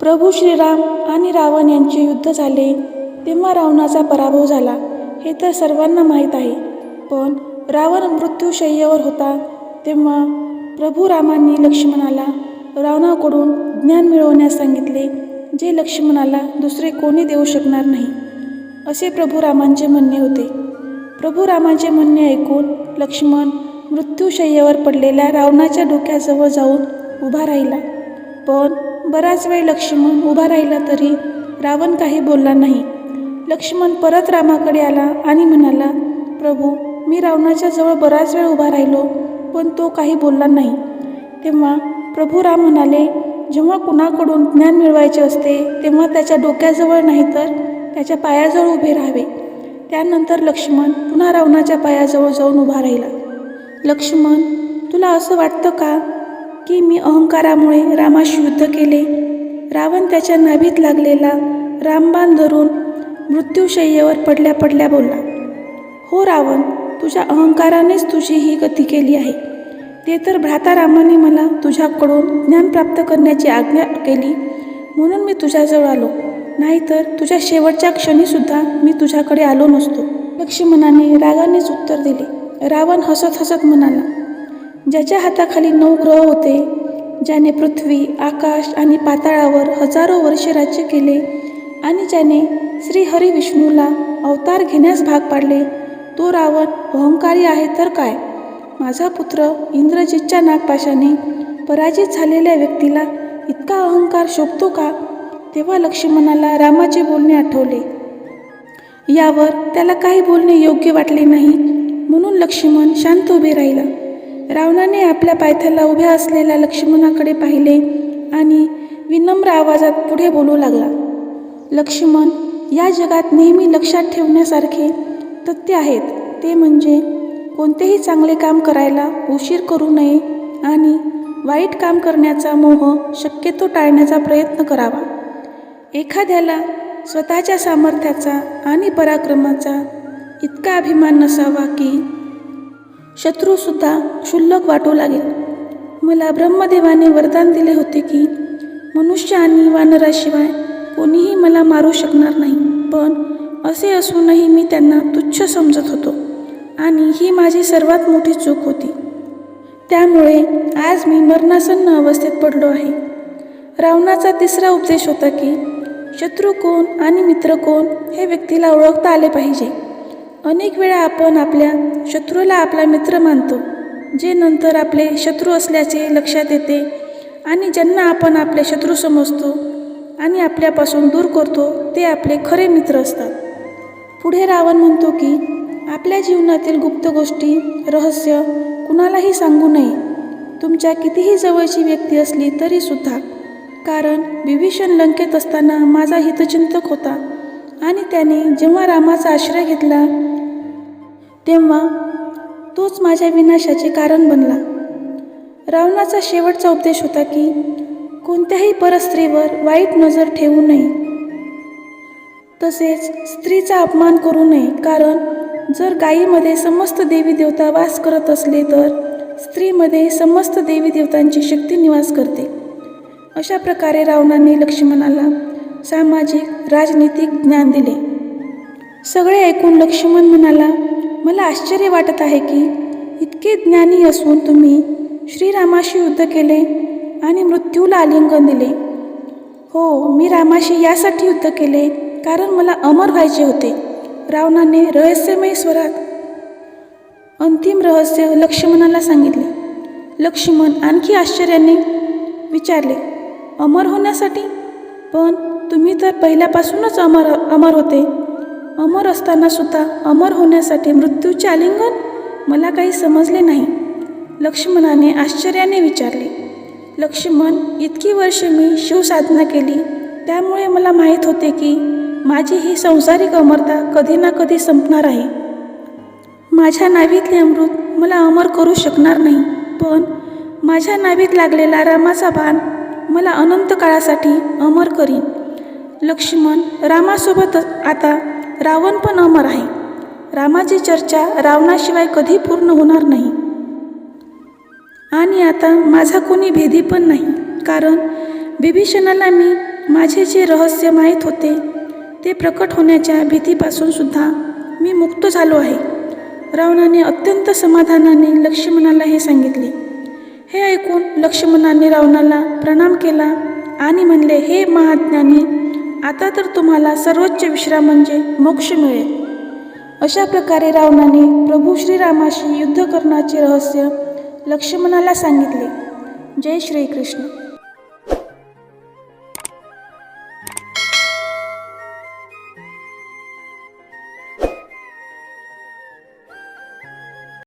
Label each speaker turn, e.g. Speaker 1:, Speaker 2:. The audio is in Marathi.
Speaker 1: प्रभू श्रीराम आणि रावण यांचे युद्ध झाले. तेव्हा रावणाचा पराभव झाला. हे तर सर्वांना माहीत आहे. पण रावण मृत्यूशय्येवर होता. तेव्हा प्रभू रामांनी लक्ष्मणाला रावणाकडून ज्ञान मिळवण्यास सांगितले जे लक्ष्मणाला दुसरे कोणी देऊ शकणार नाही असे प्रभू रामांचे म्हणणे होते. प्रभू रामांचे म्हणणे ऐकून लक्ष्मण मृत्यूशय्येवर पडलेल्या रावणाच्या डोक्याजवळ जाऊन उभा राहिला. पण बराच वेळ लक्ष्मण उभा राहिला तरी रावण काही बोलला नाही. लक्ष्मण परत रामाकडे आला आणि म्हणाला प्रभू मी रावणाच्या जवळ बराच वेळ उभा राहिलो पण तो काही बोलला नाही. तेव्हा प्रभू राम म्हणाले जेव्हा कुणाकडून ज्ञान मिळवायचे असते तेव्हा त्याच्या डोक्याजवळ नाही तर त्याच्या पायाजवळ उभे राहावे. त्यानंतर लक्ष्मण पुन्हा रावणाच्या पायाजवळ जाऊन उभा राहिला. लक्ष्मण तुला असं वाटतं का की मी अहंकारामुळे रामाशी युद्ध केले. रावण त्याच्या नाभीत लागलेला रामबाण धरून मृत्यूशय्येवर पडल्या पडल्या बोलला हो रावण तुझ्या अहंकारानेच तुझी ही गती केली आहे. ते तर भ्राता रामाने मला तुझ्याकडून ज्ञान प्राप्त करण्याची आज्ञा केली म्हणून मी तुझ्याजवळ आलो. नाहीतर तुझ्या शेवटच्या क्षणीसुद्धा मी तुझ्याकडे आलो नसतो. लक्ष्मणाने रागानेच उत्तर दिले. रावण हसत हसत म्हणाला ज्याच्या हाताखाली नऊ ग्रह होते ज्याने पृथ्वी आकाश आणि पाताळावर हजारो वर्षे राज्य केले आणि ज्याने श्रीहरी विष्णूला अवतार घेण्यास भाग पाडले तो रावण अहंकारी आहे तर काय? माझा पुत्र इंद्रजितच्या नागपाशाने पराजित झालेल्या व्यक्तीला इतका अहंकार शोभतो का? तेव्हा लक्ष्मणाला रामाचे बोलणे आठवले. यावर त्याला काही बोलणे योग्य वाटले नाही म्हणून लक्ष्मण शांत उभे राहिला. रावणाने आपल्या पायथ्याला उभ्या असलेल्या लक्ष्मणाकडे पाहिले आणि विनम्र आवाजात पुढे बोलू लागला. लक्ष्मण या जगात नेहमी लक्षात ठेवण्यासारखे तथ्य आहेत. ते म्हणजे कोणतेही चांगले काम करायला उशीर करू नये आणि वाईट काम करण्याचा मोह शक्यतो टाळण्याचा प्रयत्न करावा. एखाद्याला स्वतःच्या सामर्थ्याचा आणि पराक्रमाचा इतका अभिमान नसावा की शत्रूसुद्धा क्षुल्लक वाटू लागेल. मला ब्रह्मदेवाने वरदान दिले होते की मनुष्य आणि वानराशिवाय कोणीही मला मारू शकणार नाही. पण असे असूनही मी त्यांना तुच्छ समजत होतो आणि ही माझी सर्वात मोठी चूक होती. त्यामुळे आज मी मरणासन्न अवस्थेत पडलो आहे. रावणाचा तिसरा उपदेश होता की शत्रू कोण आणि मित्र कोण हे व्यक्तीला ओळखता आले पाहिजे. अनेक वेळा आपण आपल्या शत्रूला आपला मित्र मानतो जे नंतर आपले शत्रू असल्याचे लक्षात येते आणि ज्यांना आपण आपले शत्रू समजतो आणि आपल्यापासून दूर करतो ते आपले खरे मित्र असतात. पुढे रावण म्हणतो की आपल्या जीवनातील गुप्त गोष्टी रहस्य कुणालाही सांगू नये. तुमच्या कितीही जवळची व्यक्ती असली तरीसुद्धा कारण विभीषण लंकेत असताना माझा हितचिंतक होता आणि त्याने जेव्हा रामाचा आश्रय घेतला तेव्हा तोच माझ्या विनाशाचे कारण बनला. रावणाचा शेवटचा उपदेश होता की कोणत्याही परस्त्रीवर वाईट नजर ठेवू नये. तसेच स्त्रीचा अपमान करू नये कारण जर गायीमध्ये समस्त देवी देवता वास करत असले तर स्त्रीमध्ये समस्त देवी देवतांची शक्ती निवास करते. अशा प्रकारे रावणाने लक्ष्मणाला सामाजिक राजनीतिक ज्ञान दिले. सगळे ऐकून लक्ष्मण म्हणाला मला आश्चर्य वाटत आहे की इतके ज्ञानी असून तुम्ही श्रीरामाशी युद्ध केले आणि मृत्यूला आलिंगन दिले. हो मी रामाशी यासाठी युद्ध केले कारण मला अमर व्हायचे होते. रावणाने रहस्यमय स्वरात अंतिम रहस्य लक्ष्मणाला सांगितले. लक्ष्मण आणखी आश्चर्याने विचारले अमर होण्यासाठी? पण तुम्ही तर पहिल्यापासूनच अमर अमर होते. अमर असताना सुद्धा अमर होण्यासाठी मृत्यूचे आलिंगन मला काही समजले नाही. लक्ष्मणाने आश्चर्याने विचारले लक्ष्मण इतकी वर्षे मी शिवसाधना केली. त्यामुळे मला माहीत होते की माझी ही संसारिक अमरता कधी ना कधी संपणार आहे. माझ्या नावीतले अमृत मला अमर करू शकणार नाही पण माझ्या नावीत लागलेला रामाचा बाण मला अनंत काळासाठी अमर करीन. लक्ष्मण रामासोबत आता रावण पण अमर आहे. रामाची चर्चा रावणाशिवाय कधी पूर्ण होणार नाही. आणि आता माझा कोणी भेदी पण नाही. कारण विभीषणाला मी माझे जे रहस्य माहीत होते ते प्रकट होण्याच्या भीतीपासून सुद्धा मी मुक्त झालो आहे. रावणाने अत्यंत समाधानाने लक्ष्मणाला हे सांगितले. हे ऐकून लक्ष्मणाने रावणाला प्रणाम केला आणि म्हणले हे महाज्ञानी आता तर तुम्हाला सर्वोच्च विश्राम म्हणजे मोक्ष मिळेल. अशा प्रकारे रावणाने प्रभू श्रीरामाशी युद्ध करण्याचे रहस्य लक्ष्मणाला सांगितले. जय श्रीकृष्ण.